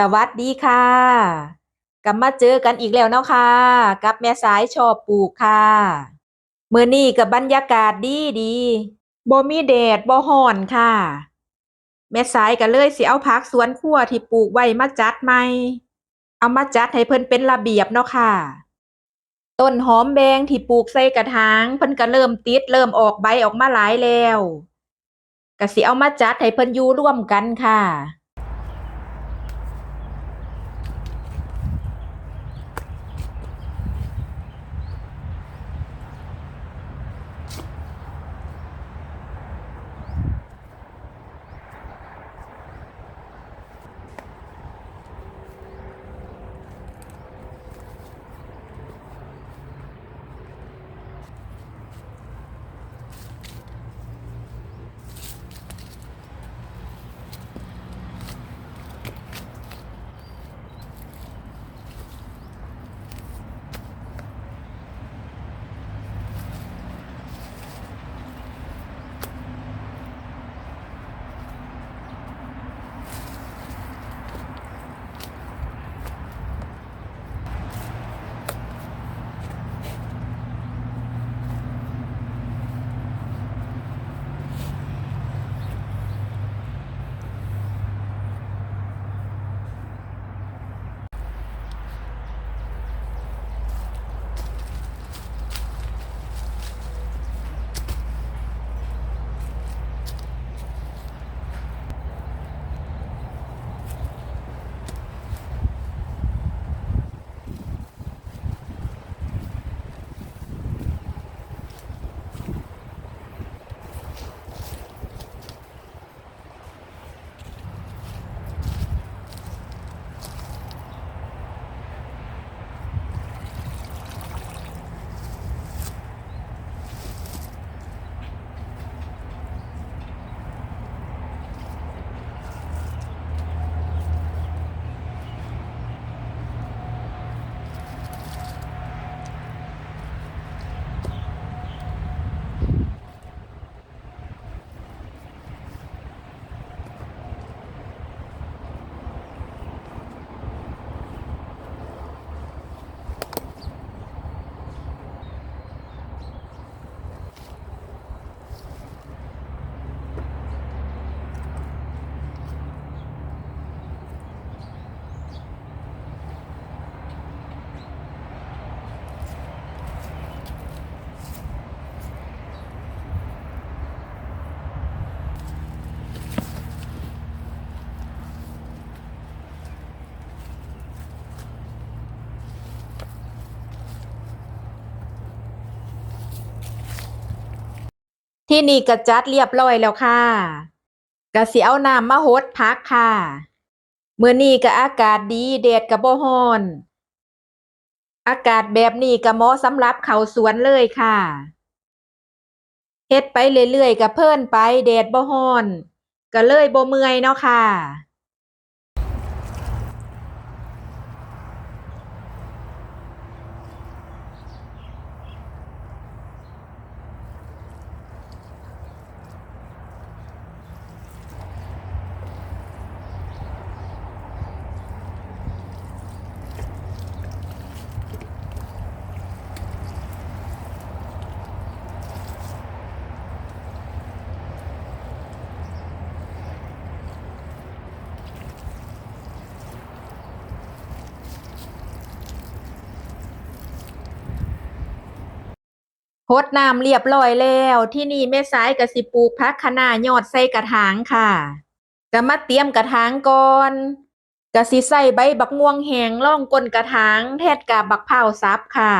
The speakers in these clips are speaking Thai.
สวัสดีค่ะ กลับมาเจอกันอีกแล้วเนาะค่ะ กับแม่สายชอบปลูกค่ะเมื้อนี้ก็บบรรยากาศดีดีบ่มีแดดบ่ร้อนค่ะ แม่สายก็เลยสิเอาผักสวนครัวที่ปลูกไว้มาจัดใหม่ เอามาจัดให้เพิ่นเป็นระเบียบเนาะค่ะ ต้นหอมแดงที่ปลูกใส่กระถางเพิ่นก็เริ่มติดเริ่มออกใบออกมาหลายแล้วก็สิเอามาจัดให้เพิ่นอยู่ร่วมกันค่ะ ที่นี่ก็จัดเรียบร้อยแล้วค่ะก็สิเอาน้ำมาหดพักค่ะเมื่อนี้ก็อากาศดีแดดก็บ่ฮ้อน อากาศแบบนี้ก็เหมาะสำหรับเขาสวนเลยค่ะเฮ็ดไปเรื่อยๆก็เพลินไปแดดบ่ฮ้อน ก็เลยบ่เมื่อยเนาะค่ะ รดน้ำเรียบร้อยแล้ว ที่นี่แม่สายก็สิปลูกผักคะน้ายอดใส่กระถางค่ะก็มาเตรียมกระถางก่อนก็สิใส่ใบบักม่วงแหงร่องก้นกระถางแทดกับบักพร้าวสับค่ะ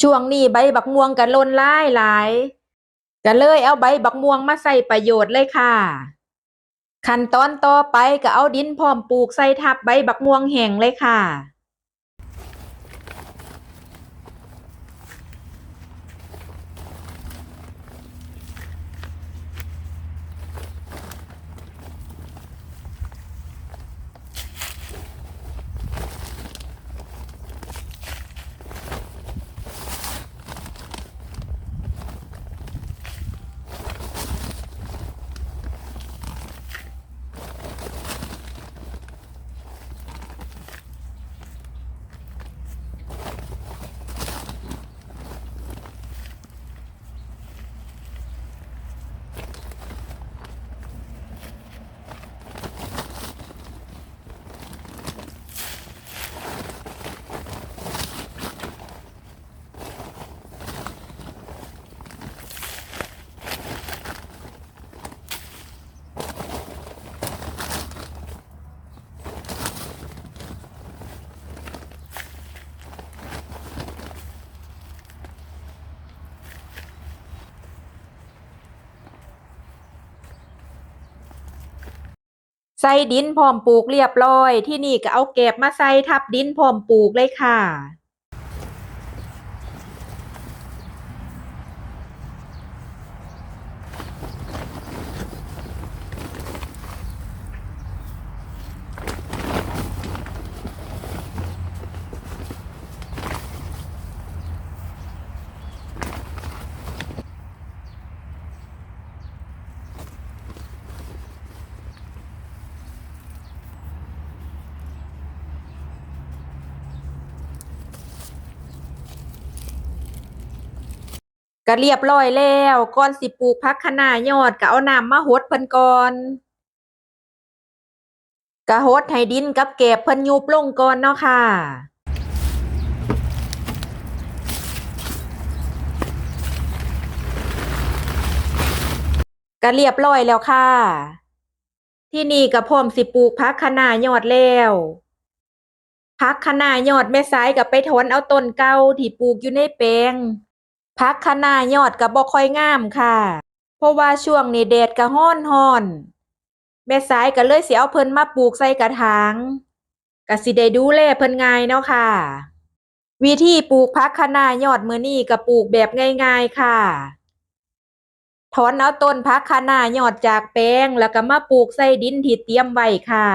ช่วงนี้ใบบักม่วงก็ล้นหลายหลายก็เลยเอาใบบักม่วงมาใส่ประโยชน์เลยค่ะ ขั้นตอนต่อไปก็เอาดินพร้อมปลูกใส่ทับใบบักม่วงแหงเลยค่ะ ใส่ดินพร้อมปลูกเรียบร้อย ที่นี่ก็เอาแกบมาใส่ทับดินพร้อมปลูกเลยค่ะ ก็เรียบร้อยแล้วก่อนสิปลูกผักคะน้ายอดก็เอาน้ำมาหดเพิ่นก่อนก็หดให้ดินกับแก็บเพิ่นยุบลงก่อนเนาะค่ะก็เรียบร้อยแล้วค่ะ ที่นี่ก็พร้อมสิปลูกผักคะน้ายอดแล้วผักคะน้ายอดแม่สายก็ไปถอนเอาต้นเก่าที่ปลูกอยู่ในแปลง ผักคะนายอดก็บ่ค่อยงามค่ะ เพราะว่าช่วงนี้แดดก็ร้อนร้อนแม่สายก็เลยเสิเอาเพิ่นมาปลูกใส่กระถางก็สิได้ดูแลเพิ่นง่ายเนาะค่ะ วิธีปลูกผักคะนายอดมือนี้ก็ปลูกแบบง่ายๆค่ะถอนเอาต้นผักคะนายอดจากแปลงแล้วก็มาปลูกใส่ดินที่เตรียมไว้ค่ะ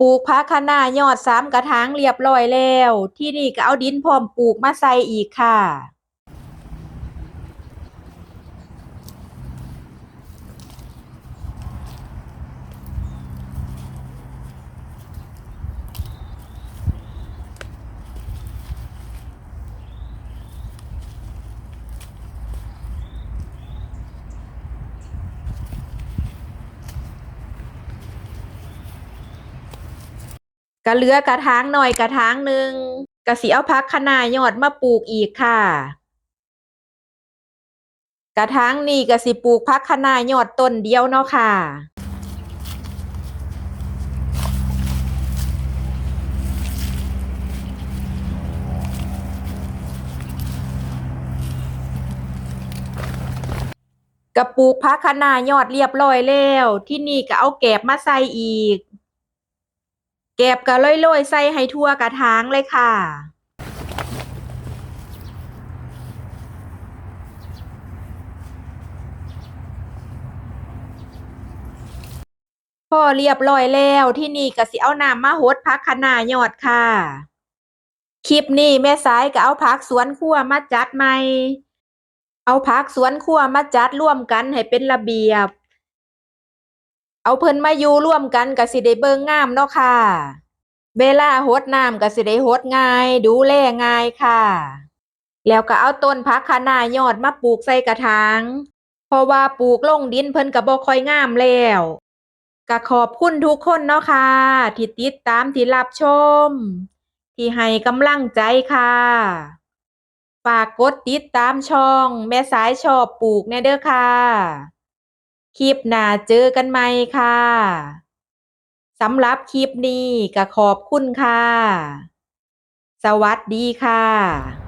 ปลูกพักคะน้ายอดสามกระถางเรียบร้อยแล้ว ที่นี่ก็เอาดินพร้อมปลูกมาใส่อีกค่ะ ก็เลือกระถางหน่อยกระถางหนึ่งก็สิเอาผักคะน้ายอดมาปลูกอีกค่ะ กระถางนี้ก็สิปลูกผักคะน้ายอดต้นเดียวเนาะค่ะกระปลูกผักคะน้ายอดเรียบร้อยแล้ว ที่นี่ก็เอาแกบมาใส่อีก แกบก็โรยๆ ใส่ให้ทั่วกระถางเลยค่ะ พอเรียบร้อยแล้วที่นี่ก็สิเอาน้ำมาหดผักคะน้ายอดค่ะ คลิปนี้แม่สายก็เอาผักสวนครัวมาจัดใหม่ เอาผักสวนครัวมาจัดร่วมกันให้เป็นระเบียบ เอาเพิ่นมาอยู่ร่วมกันก็สิได้เบิ่งงามเนาะค่ะ เวลารดน้ำก็สิได้รดง่าย ดูแลง่ายค่ะ แล้วก็เอาต้นผักคะน้ายอดมาปลูกใส่กระถางเพราะว่าปลูกลงดินเพิ่นก็บ่ค่อยงามแล้วก็ขอบคุณทุกคนเนาะค่ะ ที่ติดตามที่รับชม ที่ให้กำลังใจค่ะ ฝากกดติดตามช่อง แม่สายชอบปลูกแน่เด้อค่ะ คลิปหน้าเจอกันใหม่ค่ะสำหรับคลิปนี้ก็ขอบคุณค่ะ สวัสดีค่ะ